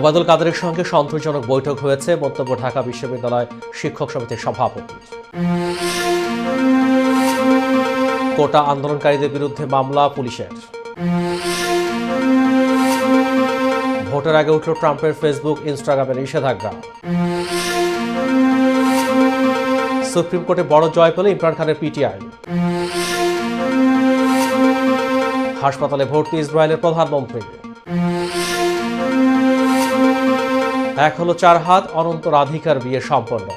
ওবায়দুল কাদেরের সঙ্গে সন্তোষজনক বৈঠক হয়েছে মন্তব্য ঢাকা বিশ্ববিদ্যালয় শিক্ষক সমিতির সভাপতি। কোটা আন্দোলনকারীদের বিরুদ্ধে মামলা পুলিশের। ভোটের আগে উঠল ট্রাম্পের ফেসবুক ইনস্টাগ্রামে নিষেধাজ্ঞা। সুপ্রিম কোর্টে বড় জয় পেল ইমরান খানের পিটিআই। হাসপাতালে ভর্তি ইসরায়েলের প্রধানমন্ত্রী। এক হলো চার হাত, অনন্ত রাধিকার বিয়ে সম্পন্ন।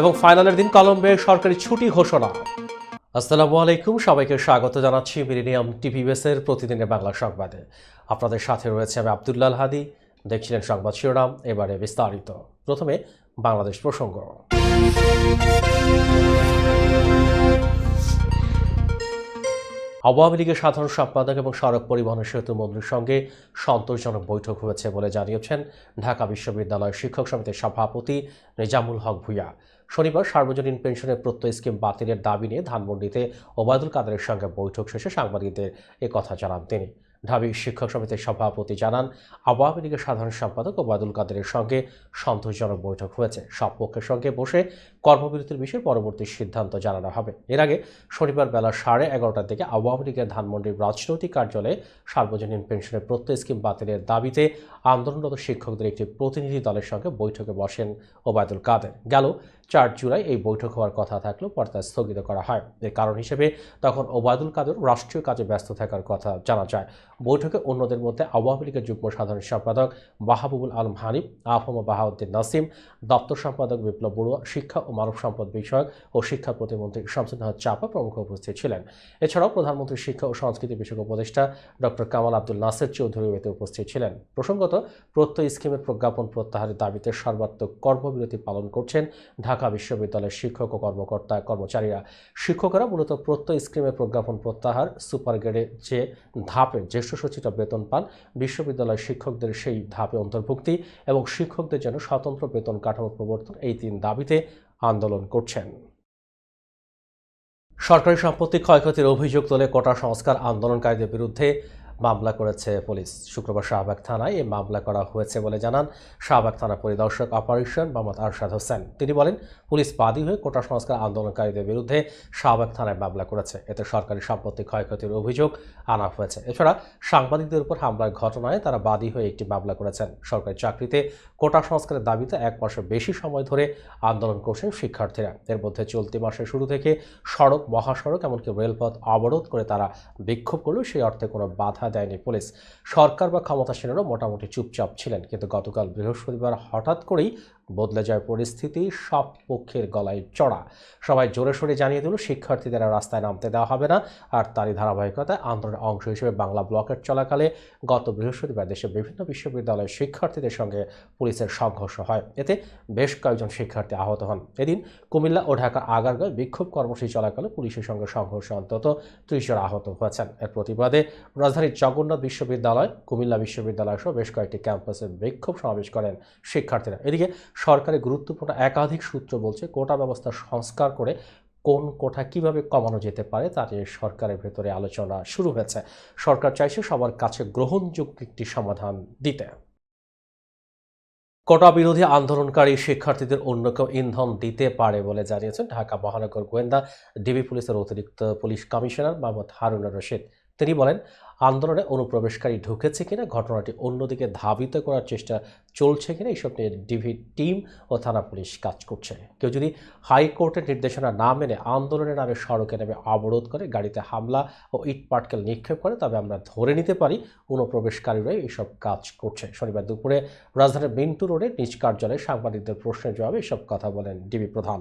এবং ফাইনালের দিন কলম্বে সরকারি ছুটি ঘোষণা। আসসালামু আলাইকুম, সবাইকে স্বাগত জানাচ্ছি মিরিনিয়াম টিভিএসের প্রতিদিনের বাংলা সংবাদে। আপনাদের সাথে রয়েছে আমি আবদুল্লাল হাদি। দেখছিলেন সংবাদ শিরোনাম, এবারে বিস্তারিত। প্রথমে বাংলাদেশ প্রসঙ্গ। আওয়ামী লীগের সাধারণ সম্পাদক এবং সড়ক পরিবহন সেতু মন্ত্রীর সঙ্গে সন্তোষজনক বৈঠক হয়েছে বলে জানিয়েছেন ঢাকা বিশ্ববিদ্যালয় শিক্ষক সমিতির সভাপতি নিজামুল হক ভূঁইয়া। শনিবার সার্বজনীন পেনশনের প্রত্যয় স্কিম বাতিলের দাবি নিয়ে ধানমন্ডিতে ওবায়দুল কাদেরের সঙ্গে বৈঠক শেষে সাংবাদিকদের কথা জানান তিনি। ঢাবি শিক্ষক সমিতির সভাপতি জানান, আওয়ামী লীগের সাধারণ সম্পাদক ওবায়দুল কাদেরের সঙ্গে সন্তোষজনক বৈঠক হয়েছে। সব পক্ষের সঙ্গে বসে কর্মবিরতির বিষয়ে পরবর্তী সিদ্ধান্ত জানানো হবে। এর আগে শনিবার বেলা সাড়ে এগারোটার দিকে আওয়ামী লীগের ধানমন্ডির রাজনৈতিক কার্যালয়ে সার্বজনীন পেনশনের প্রত্যয় স্কিম বাতিলের দাবিতে আন্দোলনরত শিক্ষকদের একটি প্রতিনিধি দলের সঙ্গে বৈঠকে বসেন ওবায়দুল কাদের। গেল চার জুলাই এই বৈঠক হওয়ার কথা থাকলেও পর্দা স্থগিত করা হয়। এর কারণ হিসেবে তখন ওবায়দুল কাদের রাষ্ট্রীয় কাজে ব্যস্ত থাকার কথা জানা যায়। বৈঠকে অন্যদের মধ্যে আওয়ামী লীগের যুগ্ম সাধারণ সম্পাদক মাহবুবুল আলম হানিফ আহম বাহাউদ্দিন নাসিম, দপ্তর সম্পাদক বিপ্লব বড়ুয়া, শিক্ষা ও মানব সম্পদ বিষয়ক ও শিক্ষা প্রতিমন্ত্রী শামসুদ্দাহ চাপা প্রমুখ উপস্থিত ছিলেন। এছাড়াও প্রধানমন্ত্রী শিক্ষা ও সংস্কৃতি বিষয়ক উপদেষ্টা ডক্টর কামাল আব্দুল নাসের চৌধুরী এতে উপস্থিত ছিলেন। প্রসঙ্গত, প্রত্যয় স্কিমের প্রজ্ঞাপন প্রত্যাহারের দাবিতে সর্বাত্মক কর্মবিরতি পালন করছেন ঢাকা বিশ্ববিদ্যালয়ের শিক্ষক ও কর্মকর্তা কর্মচারীরা। শিক্ষকেরা মূলত প্রত্যয় স্কিমের প্রজ্ঞাপন প্রত্যাহার সুপার গ্রেডে যে ধাপে জ্যেষ্ঠ সচিবরা বেতন পান, বিশ্ববিদ্যালয়ের শিক্ষকদের সেই ধাপে অন্তর্ভুক্তি এবং শিক্ষকদের জন্য স্বতন্ত্র বেতন কাঠামো প্রবর্তন এই তিন দাবিতে আন্দোলন করছেন। সরকারি সম্পত্তি ক্ষয়ক্ষতির অভিযোগ তোলে কটা সংস্কার আন্দোলনকারীদের বিরুদ্ধে মামলা করেছে পুলিশ। শুক্রবার শাহবাগ থানায় এই মামলা করা হয়েছে বলে জানান শাহবাগ থানা পরিদর্শক অপারেশন মোহাম্মদ আরশাদ হোসেন। তিনি বলেন, পুলিশ বাদী হয়ে কোটা সংস্কার আন্দোলনকারীদের বিরুদ্ধে শাহবাগ থানায় মামলা করেছে। এতে সরকারি সম্পত্তি ক্ষয়ক্ষতির অভিযোগ আনা হয়েছে। এছাড়া সাংবাদিকদের উপর হামলার ঘটনায় তারা বাদী হয়ে একটি মামলা করেছেন। সরকারি চাকরিতে কোটা সংস্কারের দাবিতে এক মাসের বেশি সময় ধরে আন্দোলন করছেন শিক্ষার্থীরা। এর মধ্যে চলতি মাসের শুরু থেকে সড়ক, মহাসড়ক, এমনকি রেলপথ অবরোধ করে তারা বিক্ষোভ করলেও সেই অর্থে কোনো বাধা দেয়নি পুলিশ। সরকার বা ক্ষমতাসীনেরও মোটামুটি চুপচাপ ছিলেন কিন্তু গতকাল বৃহস্পতিবার হঠাৎ করেই বদলে যায় পরিস্থিতি সব পক্ষের গলায় চড়া। সবাই জোরে সোরে জানিয়ে দিল, শিক্ষার্থীদের রাস্তায় নামতে দেওয়া হবে না। আর তারই ধারাবাহিকতায় আন্দোলনের অংশ হিসেবে বাংলা ব্লকের চলাকালে গত বৃহস্পতিবার দেশের বিভিন্ন বিশ্ববিদ্যালয়ের শিক্ষার্থীদের সঙ্গে পুলিশের সংঘর্ষ হয়। এতে বেশ কয়েকজন শিক্ষার্থী আহত হন। এদিন কুমিল্লা ও ঢাকার আগারগাঁয় বিক্ষোভ কর্মসূচি চলাকালে পুলিশের সঙ্গে সংঘর্ষে অন্তত ত্রিশ জন আহত হয়েছেন। এর প্রতিবাদে রাজধানীর জগন্নাথ বিশ্ববিদ্যালয়, কুমিল্লা বিশ্ববিদ্যালয় সহ বেশ কয়েকটি ক্যাম্পাসে বিক্ষোভ সমাবেশ করেন শিক্ষার্থীরা। এদিকে সরকারি গুরুত্বপূর্ণ একাধিক সূত্র বলছে কোটা ব্যবস্থা সংস্কার করে কোন কোঠা কীভাবে কমানো যেতে পারে তা নিয়ে সরকারের ভেতরে আলোচনা শুরু হয়েছে। সরকার চাইছে সবার কাছে গ্রহণযোগ্য একটি সমাধান দিতে। কোটা বিরোধী আন্দোলনকারী শিক্ষার্থীদের অন্য কেউ ইন্ধন দিতে পারে বলে জানিয়েছেন ঢাকা মহানগর গোয়েন্দা। ডিবি পুলিশের অতিরিক্ত পুলিশ কমিশনার মোহাম্মদ হারুন রশিদ। তিনি বলেন, আন্দোলনে অনুপ্রবেশকারী ঢুকেছে কিনা, ঘটনাটি অন্যদিকে ধাবিত করার চেষ্টা চলছে কিনা, এইসব নিয়ে ডিভি টিম ও থানা পুলিশ কাজ করছে। কেউ যদি হাইকোর্টের নির্দেশনা না মেনে আন্দোলনের নামে সড়কে নেমে অবরোধ করে, গাড়িতে হামলা ও ইট পাটকেল নিক্ষেপ করে, তবে আমরা ধরে নিতে পারি অনুপ্রবেশকারীরাই এইসব কাজ করছে। শনিবার দুপুরে রাজধানীর মিন্টু রোডে নিজ কার্যালয়ে সাংবাদিকদের প্রশ্নের জবাবে এসব কথা বলেন ডিবি প্রধান।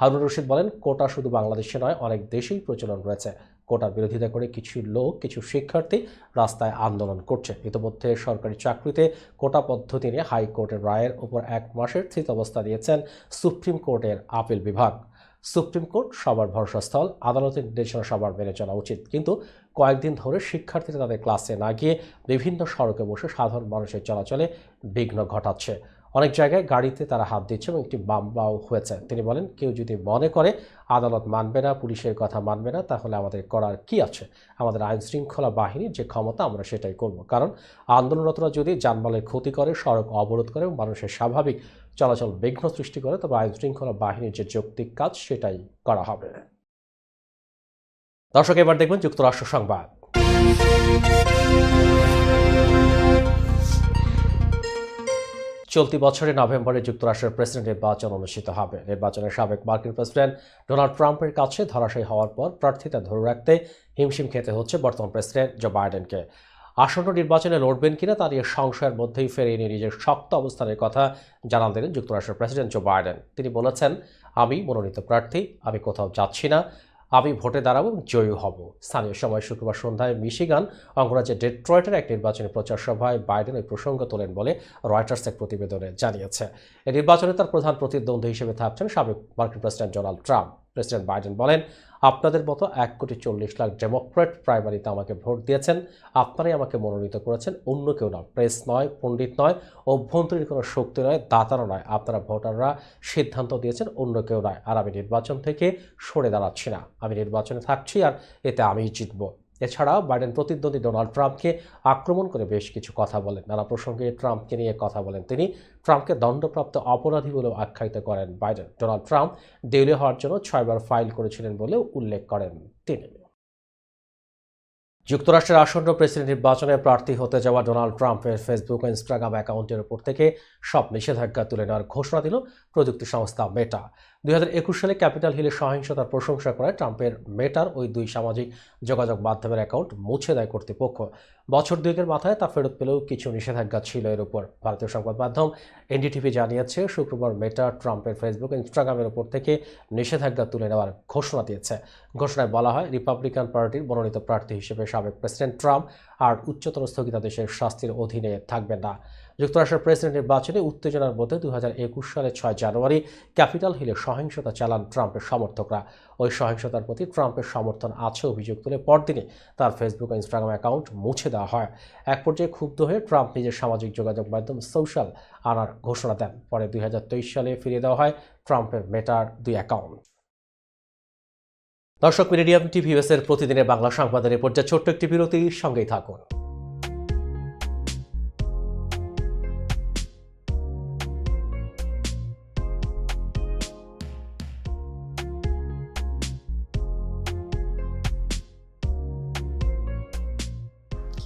হারুন রশিদ বলেন, কোটা শুধু বাংলাদেশে নয়, অনেক দেশেই প্রচলন রয়েছে। কোটার বিরোধিতা করে কিছু লোক, কিছু শিক্ষার্থী রাস্তায় আন্দোলন করছে। ইতিমধ্যে সরকারি চাকরিতে কোটা পদ্ধতি নিয়ে হাইকোর্টের রায়ের উপর এক মাসের স্থিতাবস্থা দিয়েছেন সুপ্রিম কোর্টের আপিল বিভাগ। সুপ্রিম কোর্ট সবার ভরসাস্থল, আদালতের নির্দেশনা সবার মেনে চলা উচিত। কিন্তু কয়েকদিন ধরে শিক্ষার্থীরা তাদের ক্লাসে না গিয়ে বিভিন্ন সড়কে বসে সাধারণ মানুষের চলাচলে বিঘ্ন ঘটাচ্ছে। অনেক জায়গায় গাড়িতে তারা হাত দিচ্ছে এবং একটি মামলাও হয়েছে। তিনি বলেন, কেউ যদি মনে করে আদালত মানবে না, পুলিশের কথা মানবে না, তাহলে আমাদের করার কি আছে? আমাদের আইন শৃঙ্খলা বাহিনীর যে ক্ষমতা, আমরা সেটাই করব। কারণ আন্দোলনরতরা যদি যানবাহনের ক্ষতি করে, সড়ক অবরোধ করে এবং মানুষের স্বাভাবিক চলাচল বিঘ্ন সৃষ্টি করে, তবে আইন শৃঙ্খলা বাহিনীর যে যৌক্তিক কাজ, সেটাই করা হবে। দর্শক, এবার দেখবেন যুক্তরাষ্ট্র সংবাদ। চলতি বছরের নভেম্বরে যুক্তরাষ্ট্রের প্রেসিডেন্ট নির্বাচন অনুষ্ঠিত হবে। নির্বাচনের সাবেক মার্কিন প্রেসিডেন্ট ডোনাল্ড ট্রাম্পের কাছে ধরাশায়ী হওয়ার পর প্রার্থিতা ধরে রাখতে হিমশিম খেতে হচ্ছে বর্তমান প্রেসিডেন্ট জো বাইডেনকে। আসন্ন নির্বাচনে লড়বেন কিনা তা নিয়ে সংশয়ের মধ্যেই ফেরিয়ে নিয়ে নিজের শক্ত অবস্থানের কথা জানান দিলেন যুক্তরাষ্ট্রের প্রেসিডেন্ট জো বাইডেন। তিনি বলেছেন, আমি মনোনীত প্রার্থী, আমি কোথাও যাচ্ছি না। আমি ভোটে দাঁড়াবো এবং জয়ী হব। স্থানীয় সময় শুক্রবার সন্ধ্যায় মিশিগান অঙ্গরাজ্যের ডেট্রয়েটের এক নির্বাচনী প্রচার সভায় বাইডেন ওই প্রসঙ্গ তোলেন বলে রয়টার্স এক প্রতিবেদনে জানিয়েছে। এই নির্বাচনে তার প্রধান প্রতিদ্বন্দ্বী হিসেবে থাকছেন সাবেক মার্কিন president Donald Trump. President Biden বলেন আপনাদের মতো এক কোটি চল্লিশ লাখ ডেমোক্রেট প্রাইমারিতে আমাকে ভোট দিয়েছেন। আপনারাই আমাকে মনোনীত করেছেন। অন্য কেউ নয়, প্রেস নয়, পণ্ডিত নয়, অভ্যন্তরীণ কোনো শক্তি নয় দাতারও নয়। আপনারা ভোটাররা সিদ্ধান্ত দিয়েছেন, অন্য কেউ নয়। আর আমি নির্বাচন থেকে সরে দাঁড়াচ্ছি না। আমি নির্বাচনে থাকছি আর এতে আমি জিতব। এছাড়া বাইডেন প্রতিদ্বন্দ্বী ডোনাল্ড ট্রাম্পকে আক্রমণ করে বেশ কিছু কথা বলেন। নানা প্রসঙ্গে ট্রাম্পকে নিয়ে কথা বলেন তিনি। ট্রাম্পকে দণ্ডপ্রাপ্ত অপরাধী বলেও আখ্যায়িত করেন বাইডেন। ডোনাল্ড ট্রাম্প দেউলে হওয়ার জন্য ছয়বার ফাইল করেছিলেন বলেও উল্লেখ করেন তিনি। যুক্তরাষ্ট্রের আসন্ন প্রেসিডেন্ট নির্বাচনে প্রার্থী হতে যাওয়া ডোনাল্ড ট্রাম্পের ফেসবুক ও ইনস্টাগ্রাম অ্যাকাউন্টের উপর থেকে সব নিষেধাজ্ঞা তুলে নেওয়ার ঘোষণা দিল প্রযুক্তি সংস্থা মেটা। দুই হাজার একুশ সালে ক্যাপিটাল হিলে সহিংসতার প্রশংসা করে ট্রাম্পের মেটার ওই দুই সামাজিক যোগাযোগ মাধ্যমের অ্যাকাউন্ট মুছে দেয় কর্তৃপক্ষ। বছর দুয়েকের মাথায় তা ফেরত পেলেও কিছু নিষেধাজ্ঞা ছিল এর উপর। ভারতীয় সংবাদ মাধ্যম এনডিটিভি জানিয়েছে, শুক্রবার মেটা ট্রাম্পের ফেসবুক, ইনস্টাগ্রামের উপর থেকে নিষেধাজ্ঞা তুলে নেওয়ার ঘোষণা দিয়েছে। ঘোষণায় বলা হয়, রিপাবলিকান পার্টির মনোনীত প্রার্থী হিসেবে সাবেক প্রেসিডেন্ট ট্রাম্প আর উচ্চতর স্থগিতাদেশের শাস্তির অধীনে থাকবেন না। যুক্তরাষ্ট্রের প্রেসিডেন্ট নির্বাচনে উত্তেজনার মধ্যে দু সালের ছয় জানুয়ারি ক্যাপিটাল হিলে সহিংসতা চালান ট্রাম্পের সমর্থকরা। ওই সহিংসতার প্রতি ট্রাম্পের সমর্থন আছে অভিযোগ তুলে পরদিনে তার ফেসবুক ও ইনস্টাগ্রাম অ্যাকাউন্ট মুছে দেওয়া হয়। এক পর্যায়ে ক্ষুব্ধ হয়ে ট্রাম্প নিজের সামাজিক যোগাযোগ মাধ্যম সোশ্যাল আনার ঘোষণা দেন। পরে দুই হাজার তেইশ সালে ফিরিয়ে দেওয়া হয় ট্রাম্পের মেটার দুই অ্যাকাউন্ট। দর্শক মিডিয়াম টিভি এর প্রতিদিনের বাংলা সংবাদের রিপোর্ট যা ছোট্ট একটি বিরতির সঙ্গেই থাকুন।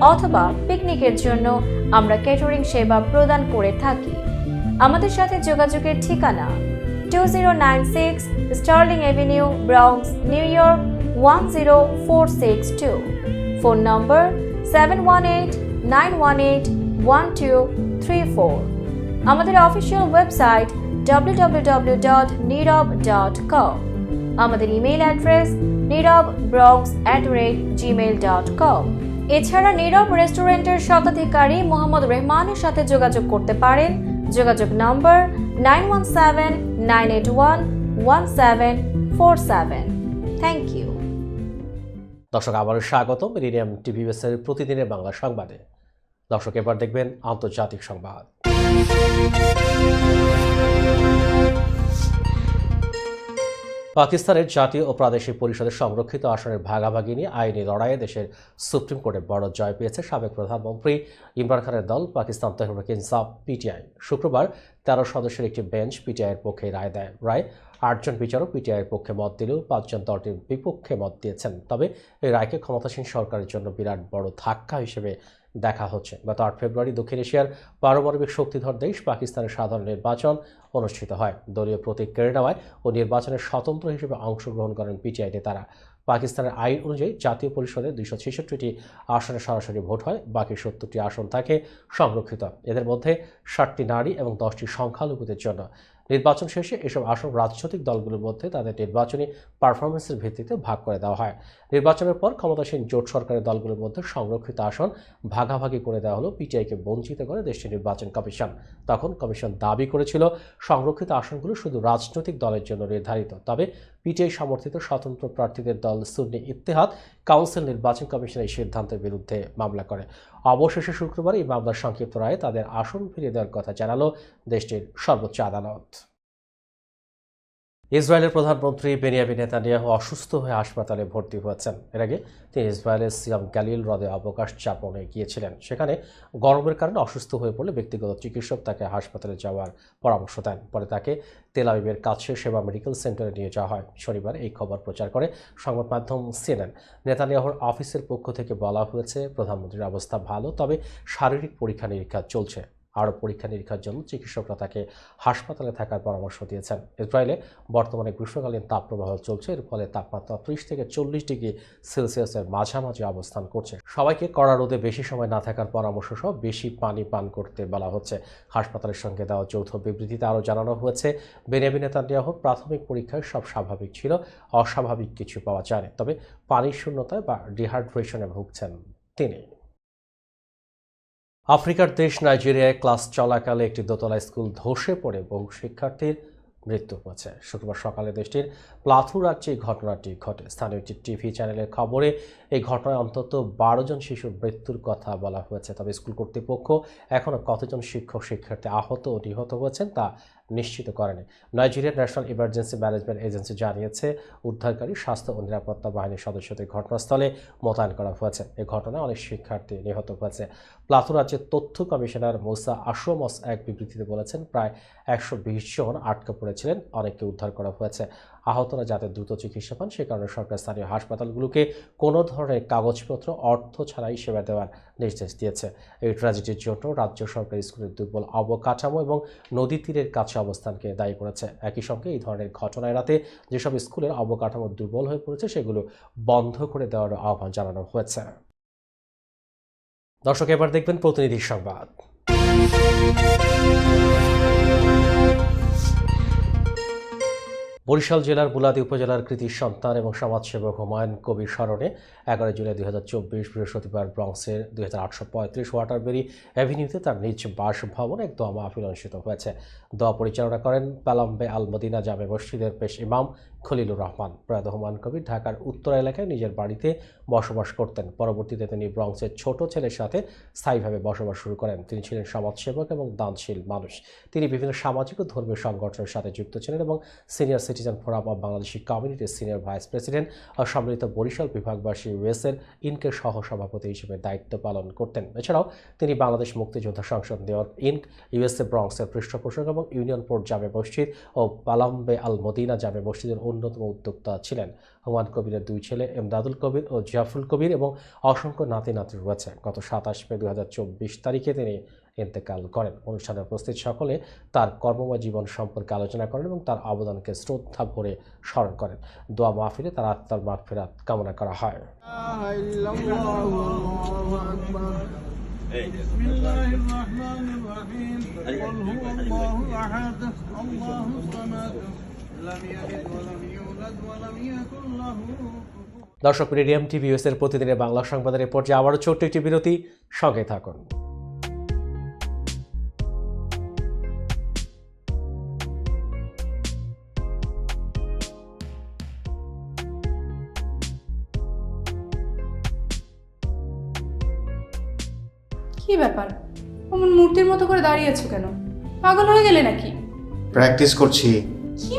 অথবা পিকনিকের জন্য আমরা ক্যাটারিং সেবা প্রদান করে থাকি। আমাদের সাথে যোগাযোগের ঠিকানা two zero nine six Sterling Avenue Bronx New York one zero four six two phone number seven one eight nine one eight one two three four আমাদের অফিসিয়াল ওয়েবসাইট www.nirab.com আমাদের email address Nirab Bronx at rate Gmail dot com এছাড়া নীরব রেস্টুরেন্টের স্বত্বাধিকারী মোহাম্মদ রেহমানের সাথে যোগাযোগ করতে পারেন। যোগাযোগ number nine one seven, nine eight one one seven four seven. Thank you দর্শক, আবারও স্বাগত মিরিনিয়াম টিভিএসের প্রতিদিনের বাংলা সংবাদে। দর্শক, এবার দেখবেন আন্তর্জাতিক সংবাদ। পাকিস্তানের জাতীয় ও প্রাদেশিক পরিষদের সংরক্ষিত আসনের ভাগাভাগি নিয়ে আইনি লড়াইয়ে দেশের সুপ্রিম কোর্টে বড় জয় পেয়েছে সাবেক প্রধানমন্ত্রী ইমরান খানের দল, পাকিস্তান তেহরিক ইনসাফ, পিটিআই। শুক্রবার তেরো সদস্যের একটি বেঞ্চ পিটিআইয়ের পক্ষে রায় দেয়। রায়, আটজন বিচারক পিটিআইয়ের পক্ষে মত দিলেও পাঁচজন দলটির বিপক্ষে মত দিয়েছেন। তবে এই রায়কে ক্ষমতাসীন সরকারের জন্য বিরাট বড় ধাক্কা হিসেবে দেখা হচ্ছে। গত আট ফেব্রুয়ারি দক্ষিণ এশিয়ার পারমাণবিক শক্তিধর দেশ পাকিস্তানের সাধারণ নির্বাচন অনুষ্ঠিত হয়। দলীয় প্রতীক কেড়ে নেওয়ায় ও নির্বাচনের স্বতন্ত্র হিসেবে অংশগ্রহণ করেন পিটিআই নেতারা পাকিস্তানের আইন অনুযায়ী জাতীয় পরিষদে দুইশো ছেষট্টিটি আসনে সরাসরি ভোট হয়, বাকি সত্তরটি আসন থাকে সংরক্ষিত। এদের মধ্যে ষাটটি নারী এবং দশটি সংখ্যালঘুদের জন্য। নির্বাচন শেষে এসব আসন রাজনৈতিক দলগুলোর মধ্যে তাদের নির্বাচনী পারফরমেন্সের ভিত্তিতে ভাগ করে দেওয়া হয়। নির্বাচনের পর ক্ষমতাসীন জোট সরকারের দলগুলোর মধ্যে সংরক্ষিত আসন ভাগাভাগি করে দেওয়া হলো, পিটিআইকে বঞ্চিত করে দেশটির নির্বাচন কমিশন। তখন কমিশন দাবি করেছিল, সংরক্ষিত আসনগুলো শুধু রাজনৈতিক দলের জন্য নির্ধারিত, তবে পিটিআই সমর্থিত স্বতন্ত্র প্রার্থীদের দল সুন্নি ইত্তেহাদ, কাউন্সিল নির্বাচন কমিশন এই সিদ্ধান্তের বিরুদ্ধে মামলা করে। অবশেষে শুক্রবার এই মামলার সংক্ষিপ্ত রায়ে তাদের আসন ফিরিয়ে দেওয়ার কথা জানালো দেশটির সর্বোচ্চ আদালত। ইসরায়েলের প্রধানমন্ত্রী বেনিয়ামিন নেতানিয়াহু অসুস্থ হয়ে হাসপাতালে ভর্তি হয়েছেন। এর আগে তিনি ইসরায়েলের সিয়াম গ্যালিল হ্রদে অবকাশ যাপনে গিয়েছিলেন। সেখানে গরমের কারণে অসুস্থ হয়ে পড়লে ব্যক্তিগত চিকিৎসক তাকে হাসপাতালে যাওয়ার পরামর্শ দেন। পরে তাকে তেলাবিবের কাছে সেবা মেডিকেল সেন্টারে নিয়ে যাওয়া হয়। শনিবার এই খবর প্রচার করে সংবাদ মাধ্যম সিএনএন। নেতানিয়াহুর অফিসের পক্ষ থেকে বলা হয়েছে, প্রধানমন্ত্রীর অবস্থা ভালো, তবে শারীরিক পরীক্ষা নিরীক্ষা চলছে। আরও পরীক্ষা নিরীক্ষার জন্য চিকিৎসকরা তাকে হাসপাতালে থাকার পরামর্শ দিয়েছেন। ইসরায়েলে বর্তমানে গ্রীষ্মকালীন তাপপ্রবাহ চলছে, এর ফলে তাপমাত্রা ত্রিশ থেকে চল্লিশ ডিগ্রি সেলসিয়াসের মাঝামাঝি অবস্থান করছে। সবাইকে কড়া রোদে বেশি সময় না থাকার পরামর্শ সহ বেশি পানি পান করতে বলা হচ্ছে। হাসপাতালের সঙ্গে দেওয়া যৌথ বিবৃতিতে আরও জানানো হয়েছে, বেনিয়ামিন নেতানিয়াহুর প্রাথমিক পরীক্ষায় সব স্বাভাবিক ছিল, অস্বাভাবিক কিছু পাওয়া যায়নি। তবে পানির শূন্যতায় বা ডিহাইড্রেশনে ভুগছেন তিনি। আফ্রিকার দেশ নাইজেরিয়ায় ক্লাস চলাকালে একটি দোতলা স্কুল ধসে পড়ে বহু শিক্ষার্থীর মৃত্যু হয়েছে। শুক্রবার সকালে দেশটির প্লাথু রাজ্যে এই ঘটনাটি ঘটে। স্থানীয় একটি টিভি চ্যানেলের খবরে এই ঘটনায় অন্তত বারো জন শিশুর মৃত্যুর কথা বলা হয়েছে। তবে স্কুল কর্তৃপক্ষ এখনও কতজন শিক্ষক, শিক্ষার্থী আহত ও নিহত হয়েছেন তা নিশ্চিত করেনি। নাইজেরিয়ার ন্যাশনাল ইমার্জেন্সি ম্যানেজমেন্ট এজেন্সি জানিয়েছে, উদ্ধারকারী, স্বাস্থ্য ও নিরাপত্তা বাহিনীর সদস্যদের ঘটনাস্থলে মোতায়েন করা হয়েছে। এই ঘটনায় অনেক শিক্ষার্থী নিহত হয়েছে। প্লাতু রাজ্যের তথ্য কমিশনার মোসা আশোমস এক বিবৃতিতে বলেছেন, প্রায় একশো বিশ জন আটকা পড়েছিলেন, অনেককে উদ্ধার করা হয়েছে। আহতরা যাতে দ্রুত চিকিৎসা পান, সে কারণে সরকার স্থানীয় হাসপাতালগুলোকে কোনো ধরনের কাগজপত্র, অর্থ ছাড়াই সেবা দেওয়ার নির্দেশ দিয়েছে। এই ট্র্যাজেডির জন্য রাজ্য সরকার স্কুলের দুর্বল অবকাঠামো এবং নদী তীরের কাছে অবস্থানকে দায়ী করেছে। একই সঙ্গে এই ধরনের ঘটনা এড়াতে যেসব স্কুলের অবকাঠামো দুর্বল হয়ে পড়েছে, সেগুলো বন্ধ করে দেওয়ার আহ্বান জানানো হয়েছে। দর্শক, এবার দেখবেন প্রতিনিধি সংবাদ। বরিশাল জেলার বুলাদি উপজেলার কৃতি সন্তান এবং সমাজসেবক হুমায়ুন কবির স্মরণে এগারো জুলাই দুই হাজার চব্বিশ বৃহস্পতিবার ব্রঙ্কসের দুই হাজার আটশো পঁয়ত্রিশ ওয়াটারবেরি অ্যাভিনিউতে তার নিজ বাসভবনে এক দোয়া মাহফিল অনুষ্ঠিত হয়েছে। দোয়া পরিচালনা করেন পালাম্বে আল মদিনা জামে মসজিদের পেশ ইমাম খলিলুর রহমান। প্রয়াত হুমায়ুন কবির ঢাকার উত্তর এলাকায় নিজের বাড়িতে বসবাস করতেন। পরবর্তীতে তিনি ব্রঙ্কসের ছোট ছেলের সাথে স্থায়ীভাবে বসবাস শুরু করেন। তিনি ছিলেন সমাজসেবক এবং দানশীল মানুষ। তিনি বিভিন্ন সামাজিক ও ধর্মীয় সংগঠনের সাথে যুক্ত ছিলেন এবং senior citizen forum of Bangladeshi কমিউনিটির সিনিয়র ভাইস প্রেসিডেন্ট ও সম্মিলিত বরিশাল বিভাগবাসী ইউএসের ইনকের সহ সভাপতি হিসেবে দায়িত্ব পালন করতেন। এছাড়াও তিনি বাংলাদেশ মুক্তিযোদ্ধা সংসদ নিয়র ইনক, ইউএসএ ব্রঙ্কসের পৃষ্ঠপোষক এবং ইউনিয়ন পোর্ট জামে মসজিদ ও পালাম্বে আল মদিনা জামে মসজিদের অন্যতম উদ্যোক্তা ছিলেন হুমায়ুন কবিরের দুই ছেলে এমদাদুল কবির ও জাফরুল কবির এবং অসংখ্য নাতি নাতি রয়েছে গত সাতাশ মে দু তারিখে তিনি ইন্তেকাল করেন অনুষ্ঠানে উপস্থিত সকলে তার কর্মময় জীবন সম্পর্কে আলোচনা করেন এবং তার অবদানকে শ্রদ্ধা ভরে স্মরণ করেন দোয়া মাহফিলে তার আত্মার মাগফিরাত কামনা করা হয় بسم الله الرحمن الرحيم قل هو الله احد الله الصمد দর্শক রেডিয়াম টিভি এর প্রতিদিনের বাংলা সংবাদের পর্যায়ে আবারও ছোট্ট একটি বিরতি। সঙ্গে থাকুন। কি ব্যাপার? অমন মূর্তির মতো করে দাঁড়িয়েছো কেন? পাগল হয়ে গেলে নাকি? প্র্যাকটিস করছি। কি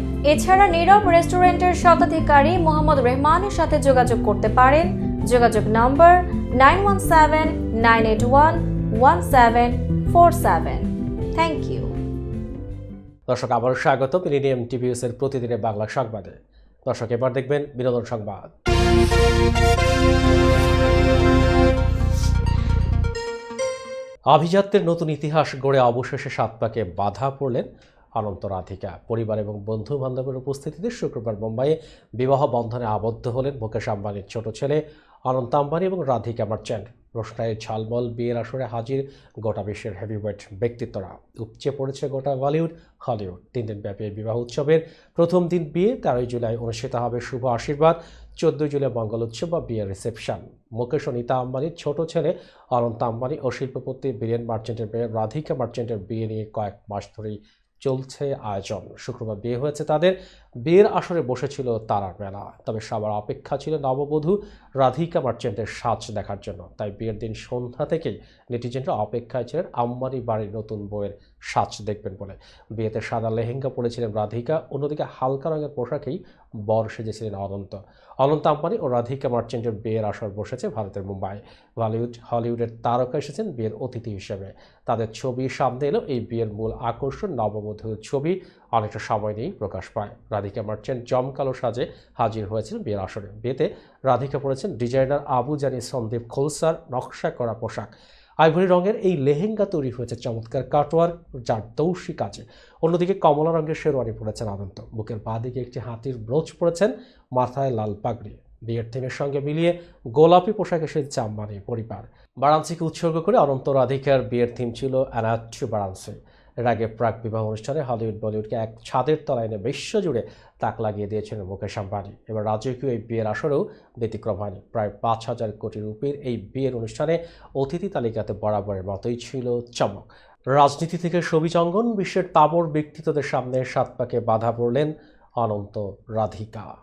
এছাড়া নীরব রেস্টুরেন্টের স্বত্বাধিকারী মোহাম্মদ রেহমানের সাথে যোগাযোগ করতে পারেন। যোগাযোগ number nine one seven, nine eight one one seven four seven. Thank you দর্শক, আবারও স্বাগত মিলিনিয়াম টিভিএস এর প্রতিদিনের বাংলা সংবাদে। দর্শক, এবার দেখবেন বিনোদন সংবাদ। আভিজাত্যের নতুন ইতিহাস গড়ে অবশেষে সাতপাকে বাধা পড়লেন অনন্ত রাধিকা পরিবার এবং বন্ধু বান্ধবের উপস্থিতিতে শুক্রবার মুম্বাইয়ে বিবাহ বন্ধনে আবদ্ধ হলেন মুকেশ আম্বানির ছোট ছেলে অনন্ত আম্বানি এবং রাধিকা মার্চেন্ট। রোশনাইয়ের ঝালমল বিয়ের আসরে হাজির গোটা বিশ্বের হেভিওয়েট ব্যক্তিত্বরা। উপচে পড়েছে গোটা বলিউড, হলিউড। তিন দিন ব্যাপী বিবাহ উৎসবের প্রথম দিন বিয়ে তেরোই জুলাই অনুষ্ঠিত হবে শুভ আশীর্বাদ, চোদ্দই জুলাই মঙ্গল উৎসব বা বিয়ের রিসেপশন মুকেশ ও নীতা আম্বানির ছোট ছেলে অনন্ত আম্বানি ও শিল্পপতি বীরেন মার্চেন্টের মেয়ে রাধিকা মার্চেন্টের বিয়ে নিয়ে কয়েক মাস ধরেই চলছে আয়োজন শুক্রবার বিয়ে হয়েছে তাদের। বিয়ের আসরে বসেছিল তারার মেলা। তবে সবার অপেক্ষা ছিল নববধূ রাধিকা মার্চেন্টের সাজ দেখার জন্য। তাই বিয়ের দিন সন্ধ্যা থেকেই নেটিজেনরা অপেক্ষায় ছিলেন আম্বানি বাড়ির নতুন বইয়ের সাজ দেখবেন বলে। বিয়েতে সাদা লেহেঙ্গা পরেছিলেন রাধিকা, অন্যদিকে হালকা রঙের পোশাকেই বর সেজেছিলেন অনন্ত। অনন্ত আম্বানি ও রাধিকা মার্চেন্টের বিয়ের আসর বসেছে ভারতের মুম্বাই। বলিউড, হলিউডের তারকা এসেছেন বিয়ের অতিথি হিসেবে। তাদের ছবি সামনে এলো। এই বিয়ের মূল আকর্ষণ নববধূর ছবি অনেকটা সময় নিয়েই প্রকাশ পায় রাধিকা মার্চেন্ট জমকালো সাজে হাজির হয়েছেন বিয়ের আসরে। বিয়েতে রাধিকা পড়েছেন ডিজাইনার আবু জানি সন্দীপ খোলসার নকশা করা পোশাক। আইভরি রঙের এই লেহেঙ্গা তৈরি হয়েছে চমৎকার কাটওয়ার যার দৌশি কাজে অন্যদিকে কমলা রঙের শেরওয়ানি পরেছেন আনন্ত বুকের বাঁ দিকে একটি হাতির ব্রোচ পরেছেন মাথায় লাল পাগড়ি। বিয়ের থিমের সঙ্গে মিলিয়ে গোলাপি পোশাক এসেছে আম্বানি পরিবার। বারাণসীকে উৎসর্গ করে অনন্ত রাধিকার বিয়ের থিম ছিল অ্যানাট টু বারাণসী। এর আগে প্রাক বিবাহ অনুষ্ঠানে হলিউড বলিউডকে এক ছাদের তলায় এনে বিশ্বজুড়ে তাক লাগিয়ে দিয়েছিলেন মুকেশ আম্বানি। এবার রাজকীয় এই বিয়ের আসরেও ব্যতিক্রম হয়নি। প্রায় পাঁচ হাজার কোটি রুপির এই বিয়ের অনুষ্ঠানে অতিথি তালিকাতে বরাবরের মতোই ছিল চমক। রাজনীতি থেকে ছবি অঙ্গন বিশ্বের তাবর ব্যক্তিত্বদের সামনে সাত পাকে বাধা পড়লেন অনন্ত রাধিকা।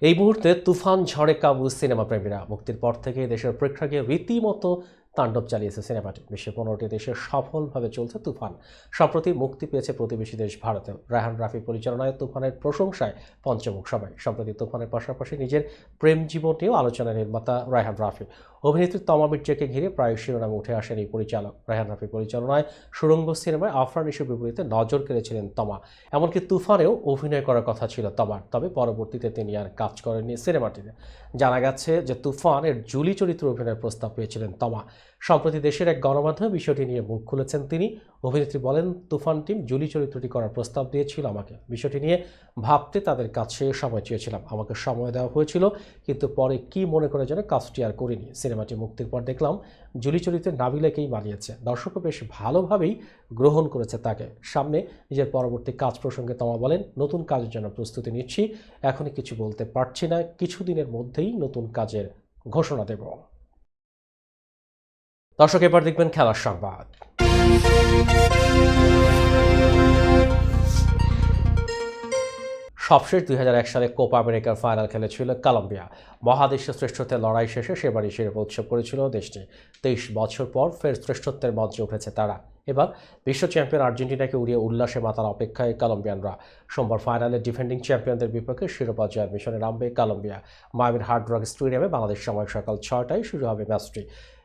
এই মুহূর্তে তুফান, ঝড়ে কাবু সিনেমা প্রেমীরা মুক্তির পর থেকে দেশের প্রেক্ষাগৃহে রীতিমতো তাণ্ডব চালিয়েছে সিনেমাটি। বিশ্বের পনেরোটি দেশে সফলভাবে চলছে তুফান। সম্প্রতি মুক্তি পেয়েছে প্রতিবেশী দেশ ভারতে। রায়হান রাফি পরিচালনায় তুফানের প্রশংসায় পঞ্চমুখ সবাই সম্প্রতি তুফানের পাশাপাশি নিজের প্রেম জীবন নিয়েও আলোচনা নির্মাতা রায়হান রাফি। অভিনেত্রী তমা মির্জাকে ঘিরে প্রায় শিরোনামে উঠে আসেন এই পরিচালক। রায়হান রাফি পরিচালনায় সুরঙ্গ সিনেমায় আফরান ইস্যুর বিপরীতে নজর কেড়েছিলেন তমা। এমনকি তুফানেও অভিনয় করার কথা ছিল তমার, তবে পরবর্তীতে তিনি আর কাজ করেননি সিনেমাটিতে। জানা গেছে যে তুফানের জুলি চরিত্র অভিনয়ের প্রস্তাব পেয়েছিলেন তমা। সম্প্রতি দেশের এক গণমাধ্যমে বিষয়টি নিয়ে মুখ খুলেছেন তিনি। অভিনেত্রী বলেন, তুফান টিম জুলি চরিত্রটি করার প্রস্তাব দিয়েছিল আমাকে। বিষয়টি নিয়ে ভাবতে তাদের কাছে সময় চেয়েছিলাম। আমাকে সময় দেওয়া হয়েছিল, কিন্তু পরে কি মনে করে যেন কাজটি আর করিনি। সিনেমাটি মুক্তির পর দেখলাম, জুলি চরিত্রে নাবিলাকেই মানিয়েছে। দর্শকও বেশ ভালোভাবেই গ্রহণ করেছে তাকে। সামনে নিজের পরবর্তী কাজ প্রসঙ্গে তমা বলেন, নতুন কাজের জন্য প্রস্তুতি নিচ্ছি। এখনই কিছু বলতে পারছি না। কিছুদিনের মধ্যেই নতুন কাজের ঘোষণা দেব। দর্শক এবার দেখবেন খেলার সংবাদ। সবশেষ দুই সালে কোপা আমেরিকার ফাইনাল খেলেছিল কলম্বিয়া। মহাদেশীয় শ্রেষ্ঠত্বের লড়াই শেষে সেবারই শিরোপা উৎসব করেছিল দেশটি। তেইশ বছর পর ফের শ্রেষ্ঠত্বের মঞ্চে উঠেছে তারা। এবার বিশ্ব চ্যাম্পিয়ন আর্জেন্টিনাকে উড়িয়ে উল্লাসে মাতার অপেক্ষায় কলম্বিয়ানরা। সোমবার ফাইনালে ডিফেন্ডিং চ্যাম্পিয়নদের বিপক্ষে শিরোপা জয়ের মিশনে নামবে কলম্বিয়া। মায়ামির হার্ড রক স্টেডিয়ামে বাংলাদেশ সময় সকাল ছয়টায় শুরু হবে ম্যাচটি।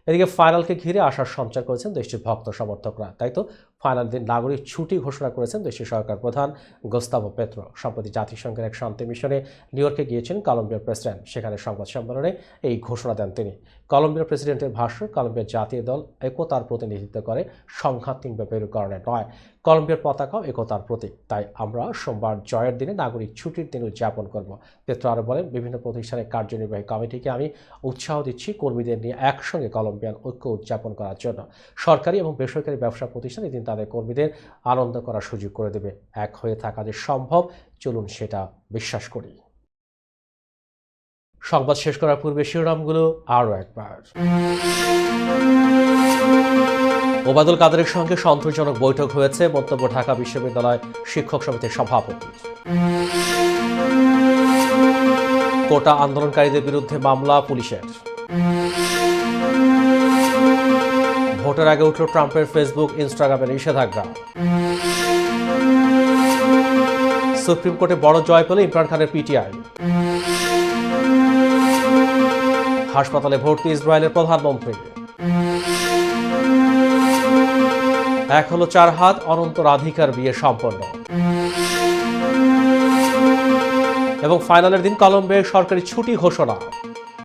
এদিকে ফাইনালকে ঘিরে আসার সঞ্চার করেছেন দেশটির ভক্ত সমর্থকরা। তাই তো ফাইনাল দিন নাগরিক ছুটি ঘোষণা করেছেন দেশের সরকার প্রধান গোস্তাভো পেত্রো। সম্প্রতি জাতিসংঘের এক শান্তি মিশনে নিউ ইয়র্কে গিয়েছেন কলম্বিয়ার প্রেসিডেন্ট। সেখানে সংবাদ সম্মেলনে এই ঘোষণা দেন তিনি। কলম্বিয়ার প্রেসিডেন্টের ভাষ্য, কলম্বিয়ার জাতীয় দল একতার প্রতিনিধিত্ব করে সংঘাত কিংবা মেরুকরণে নয়। কলম্বিয়ার পতাকাও একতার প্রতীক। তাই আমরা সোমবার জয়ের দিনে নাগরিক ছুটির দিন উদযাপন করব। পেত্র আরও বলেন, বিভিন্ন প্রতিষ্ঠানের কার্যনির্বাহী কমিটিকে আমি উৎসাহ দিচ্ছি কর্মীদের নিয়ে একসঙ্গে কলম্বিয়ান ঐক্য উদযাপন করার জন্য। সরকারি এবং বেসরকারি ব্যবসা প্রতিষ্ঠান এদিন তাদের কর্মীদের আনন্দ করার সুযোগ করে দেবে। এক হয়ে থাকা যে সম্ভব, চলুন সেটা বিশ্বাস করি। সংবাদ শেষ করার পূর্বে শিরোনামগুলো আরও একবার। ওবায়দুল কাদেরের সঙ্গে সন্তোষজনক বৈঠক হয়েছে, মন্তব্য ঢাকা বিশ্ববিদ্যালয় শিক্ষক সমিতির সভাপতি। কোটা আন্দোলনকারীদের বিরুদ্ধে মামলা পুলিশের। ভোটের আগে উঠল ট্রাম্পের ফেসবুক, ইনস্টাগ্রামের নিষেধাজ্ঞা। সুপ্রিম কোর্টে বড় জয় পেল ইমরান খানের পিটিআই। হাসপাতালে ভর্তি ইসরায়েলের প্রধানমন্ত্রী। এক হলো চার হাত, অনন্ত রাধিকার বিয়ে সম্পন্ন। এবং ফাইনালের দিন কলম্বে সরকারি ছুটি ঘোষণা।